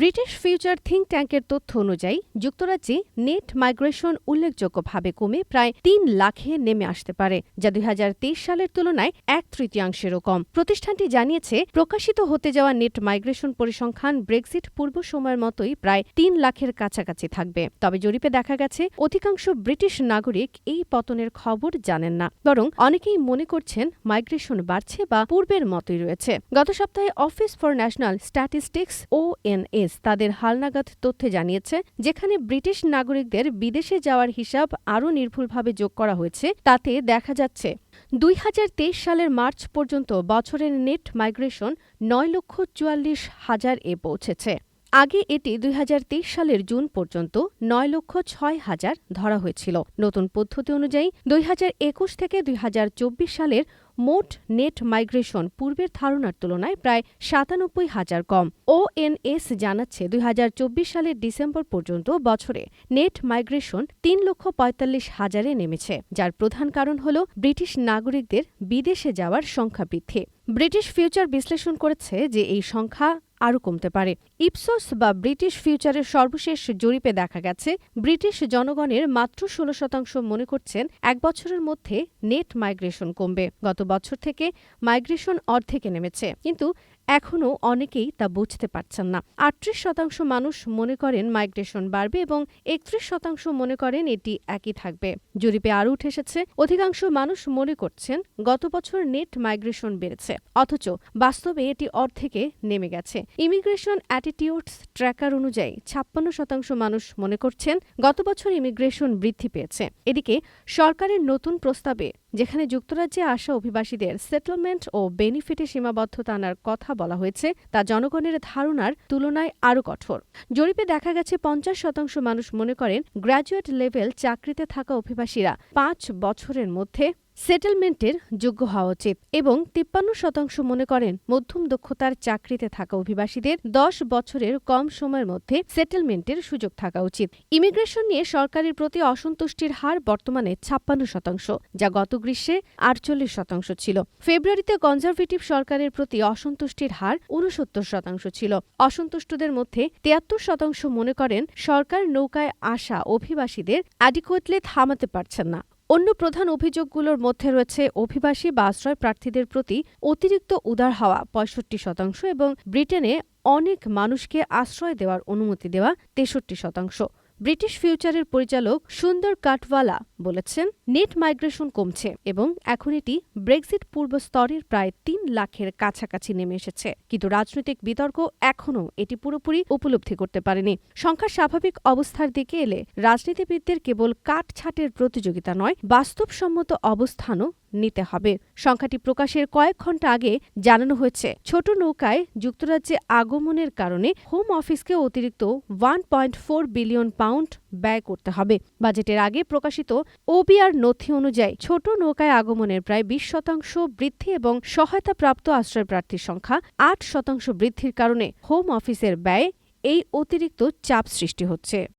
British future think ট্যাঙ্কের তথ্য অনুযায়ী, যুক্তরাজ্যে নেট মাইগ্রেশন উল্লেখযোগ্যভাবে কমে প্রায় তিন লাখে নেমে আসতে পারে, যা দুই হাজার তেইশ সালের তুলনায় এক তৃতীয়াংশেরও কম। প্রতিষ্ঠানটি জানিয়েছে, প্রকাশিত হতে যাওয়া নেট মাইগ্রেশন পরিসংখ্যান ব্রেক্সিট পূর্ব সময়ের মতোই প্রায় তিন লাখের কাছাকাছি থাকবে। তবে জরিপে দেখা গেছে, অধিকাংশ ব্রিটিশ নাগরিক এই পতনের খবর জানেন না, বরং অনেকেই মনে করছেন মাইগ্রেশন বাড়ছে বা পূর্বের মতোই রয়েছে। গত সপ্তাহে office for national statistics, O N S তাদের হালনাগাদ তথ্যে জানিয়েছে, যেখানে ব্রিটিশ নাগরিকদের বিদেশে যাওয়ার হিসাব আরও নির্ভুলভাবে যোগ করা হয়েছে, তাতে দেখা যাচ্ছে, দুই হাজার তেইশ সালের মার্চ পর্যন্ত বছরের নেট মাইগ্রেশন নয় লক্ষ চুয়াল্লিশ হাজার এ পৌঁছেছে। আগে এটি দুই হাজার তেইশ সালের জুন পর্যন্ত নয় লক্ষ ছয় হাজার ধরা হয়েছিল। নতুন পদ্ধতি অনুযায়ী দুই হাজার একুশ থেকে দুই হাজার চব্বিশ সালের মোট নেট মাইগ্রেশন পূর্বের ধারণার তুলনায় প্রায় সাতানব্বই হাজার কম। ওএনএস জানাচ্ছে দুই হাজার চব্বিশ সালের ডিসেম্বর পর্যন্ত বছরে নেট মাইগ্রেশন তিন লক্ষ পঁয়তাল্লিশ হাজারে নেমেছে, যার প্রধান কারণ হল ব্রিটিশ নাগরিকদের বিদেশে যাওয়ার সংখ্যা বৃদ্ধি। ব্রিটিশ ফিউচার বিশ্লেষণ করেছে যে এই সংখ্যা আরও কমতে পারে। ইপসোস বা ব্রিটিশ ফিউচারের সর্বশেষ জরিপে দেখা গেছে, ব্রিটিশ জনগণের মাত্র ষোলো শতাংশ মনে করছেন এক বছরের মধ্যে নেট মাইগ্রেশন কমবে। গত বছর থেকে মাইগ্রেশন অর্ধেকে নেমেছে। কিন্তু এখনও অনেকেই তা বুঝতে পারছেন না। আটত্রিশ শতাংশ মানুষ মনে করেন মাইগ্রেশন বাড়বে এবং একত্রিশ শতাংশ মনে করেন এটি একই থাকবে। জরিপে আরও উঠে এসেছে, অধিকাংশ মানুষ মনে করছেন গত বছর নেট মাইগ্রেশন বেড়েছে। অথচ বাস্তবে এটি অর্ধেকে নেমে গেছে। ইমিগ্রেশন অ্যাটিটিউডস ট্র্যাকার অনুযায়ী ছাপ্পান্ন শতাংশ মানুষ মনে করছেন গত বছর ইমিগ্রেশন বৃদ্ধি পেয়েছে। এদিকে সরকারের নতুন প্রস্তাবে যেখানে যুক্তরাজ্যে আসা অভিবাসীদের সেটেলমেন্ট ও বেনিফিটে সীমাবদ্ধতা আনার কথা বলা হয়েছে, তা জনগণের ধারণার তুলনায় আরও কঠোর। জরিপে দেখা গেছে, পঞ্চাশ শতাংশ মানুষ মনে করেন গ্র্যাজুয়েট লেভেল চাকরিতে থাকা অভিবাসীরা পাঁচ বছরের মধ্যে সেটেলমেন্টের যোগ্য হওয়া উচিত এবং তিপ্পান্ন শতাংশ মনে করেন মধ্যম দক্ষতার চাকরিতে থাকা অভিবাসীদের দশ বছরের কম সময়ের মধ্যে সেটেলমেন্টের সুযোগ থাকা উচিত। ইমিগ্রেশন নিয়ে সরকারের প্রতি অসন্তুষ্টির হার বর্তমানে ছাপ্পান্ন শতাংশ, যা গত গ্রীষ্মে আটচল্লিশ শতাংশ ছিল। ফেব্রুয়ারিতে কনজারভেটিভ সরকারের প্রতি অসন্তুষ্টির হার উনসত্তর শতাংশ ছিল। অসন্তুষ্টদের মধ্যে তিয়াত্তর শতাংশ মনে করেন সরকার নৌকায় আসা অভিবাসীদের অ্যাডিকুয়েটলি থামাতে পারছেন না। অন্য প্রধান অভিযোগগুলোর মধ্যে রয়েছে অভিবাসী বা আশ্রয় প্রার্থীদের প্রতি অতিরিক্ত উদার হওয়া পঁয়ষট্টি শতাংশ এবং ব্রিটেনে অনেক মানুষকে আশ্রয় দেওয়ার অনুমতি দেওয়া তেষট্টি শতাংশ। ব্রিটিশ ফিউচারের পরিচালক সুন্দর কাটওয়ালা বলেছেন, নেট মাইগ্রেশন কমছে এবং এখন এটি ব্রেক্সিট পূর্ব স্তরের প্রায় তিন লাখের কাছাকাছি নেমে এসেছে। কিন্তু রাজনৈতিক বিতর্ক এখনও এটি পুরোপুরি উপলব্ধি করতে পারেনি। সংখ্যা স্বাভাবিক অবস্থার দিকে এলে রাজনীতিবিদদের কেবল কাটছাটের প্রতিযোগিতা নয়, বাস্তবসম্মত অবস্থানও নিতে হবে। সংখ্যাটি প্রকাশের কয়েক ঘণ্টা আগে জানানো হয়েছে। ছোট নৌকায় যুক্তরাজ্যে আগমনের কারণে হোম অফিসকে অতিরিক্ত one point four billion pound ব্যয় করতে হবে। বাজেটের আগে প্রকাশিত ওবিআর নথি অনুযায়ী ছোট নৌকায় আগমনের প্রায় বিশ শতাংশ বৃদ্ধি এবং সহায়তাপ্রাপ্ত আশ্রয়প্রার্থীর সংখ্যা আট শতাংশ বৃদ্ধির কারণে হোম অফিসের ব্যয়ে এই অতিরিক্ত চাপ সৃষ্টি হচ্ছে।